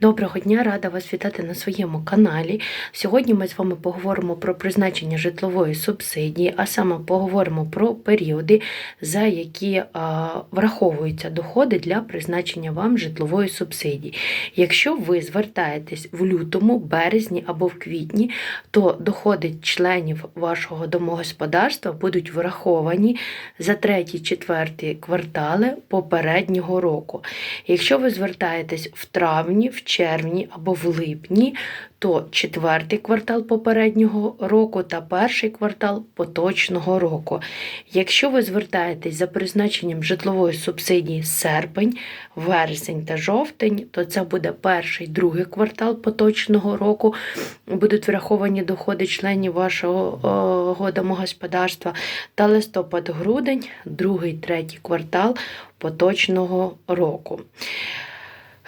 Доброго дня, рада вас вітати на своєму каналі. Сьогодні ми з вами поговоримо про призначення житлової субсидії, а саме поговоримо про періоди, за які а, враховуються доходи для призначення вам житлової субсидії. Якщо ви звертаєтесь в лютому, березні або в квітні, то доходи членів вашого домогосподарства будуть враховані за третій, четвертий квартали попереднього року. Якщо ви звертаєтесь в травні, в червні або в липні, то четвертий квартал попереднього року та перший квартал поточного року. Якщо ви звертаєтесь за призначенням житлової субсидії серпень, вересень та жовтень, то це буде перший, другий квартал поточного року. Будуть враховані доходи членів вашого домогосподарства та листопад-грудень, другий, третій квартал поточного року.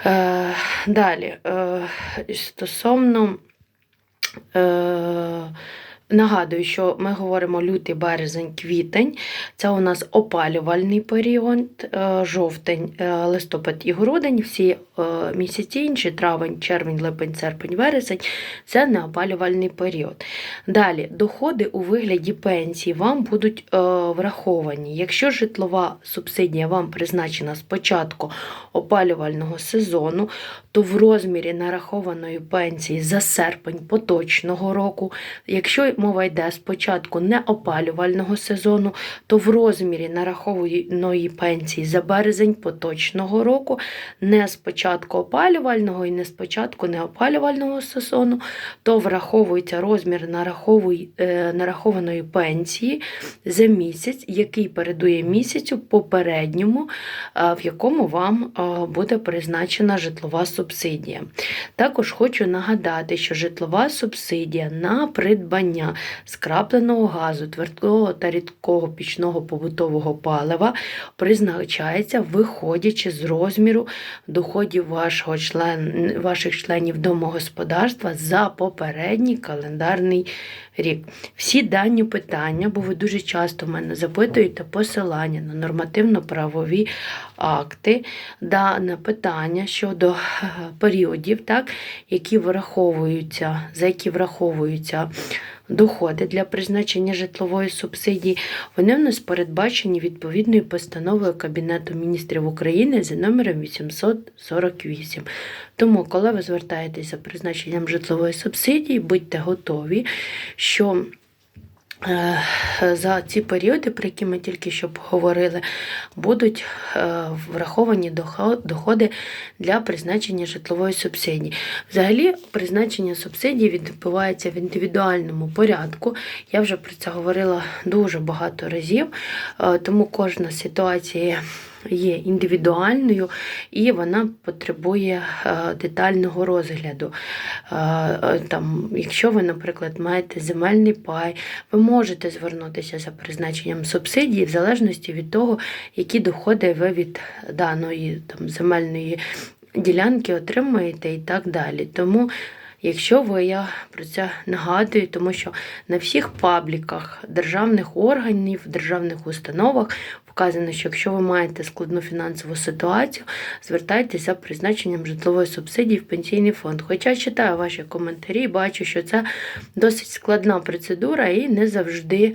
Е, Далі, е, стосовно, е, нагадую, що ми говоримо лютий, березень, квітень. Це у нас опалювальний період, е, жовтень, е, листопад і грудень, всі е, місяці інші, травень, червень, липень, серпень, вересень це неопалювальний період. Далі, доходи у вигляді пенсії вам будуть враховані. Якщо житлова субсидія вам призначена з початку опалювального сезону, то в розмірі нарахованої пенсії за серпень поточного року, якщо мова йде з початку неопалювального сезону, то в розмірі нарахованої пенсії за березень поточного року, не з початку опалювального і не з початку неопалювального сезону, то враховується розмір е, нарахованої пенсії за місяць, який передує місяцю попередньому, е, в якому вам е, буде призначена житлова субсидія. Також хочу нагадати, що житлова субсидія на придбання скрапленого газу, твердого та рідкого пічного побутового палива призначається, виходячи з розміру доходів вашого член, ваших членів домогосподарства за попередній календарний рік. Всі дані питання, бо ви дуже часто в мене запитуєте посилання на нормативно-правові акти, дане питання щодо періодів, так, які враховуються, за які враховуються доходи для призначення житлової субсидії, вони в нас передбачені відповідною постановою Кабінету міністрів України за номером 848. Тому, коли ви звертаєтесь за призначенням житлової субсидії, будьте готові, що за ці періоди, про які ми тільки що поговорили, будуть е, враховані доходи для призначення житлової субсидії. Взагалі, призначення субсидії відбувається в індивідуальному порядку. Я вже про це говорила дуже багато разів, е, тому кожна ситуація є індивідуальною і вона потребує е, детального розгляду. Е, е, Там, якщо ви, наприклад, маєте земельний пай, ви можете звернутися за призначенням субсидії в залежності від того, які доходи ви від даної там, земельної ділянки отримуєте і так далі. Тому Якщо ви, я про це нагадую, тому що на всіх пабліках державних органів, державних установах вказано, що якщо ви маєте складну фінансову ситуацію, звертайтеся за призначенням житлової субсидії в пенсійний фонд. Хоча читаю ваші коментарі, бачу, що це досить складна процедура і не завжди.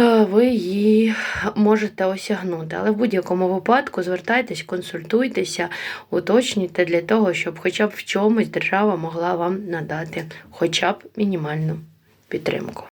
е, Ви її можете осягнути, але в будь-якому випадку звертайтесь, консультуйтеся, уточнюйте для того, щоб хоча б в чомусь держава могла вам надати хоча б мінімальну підтримку.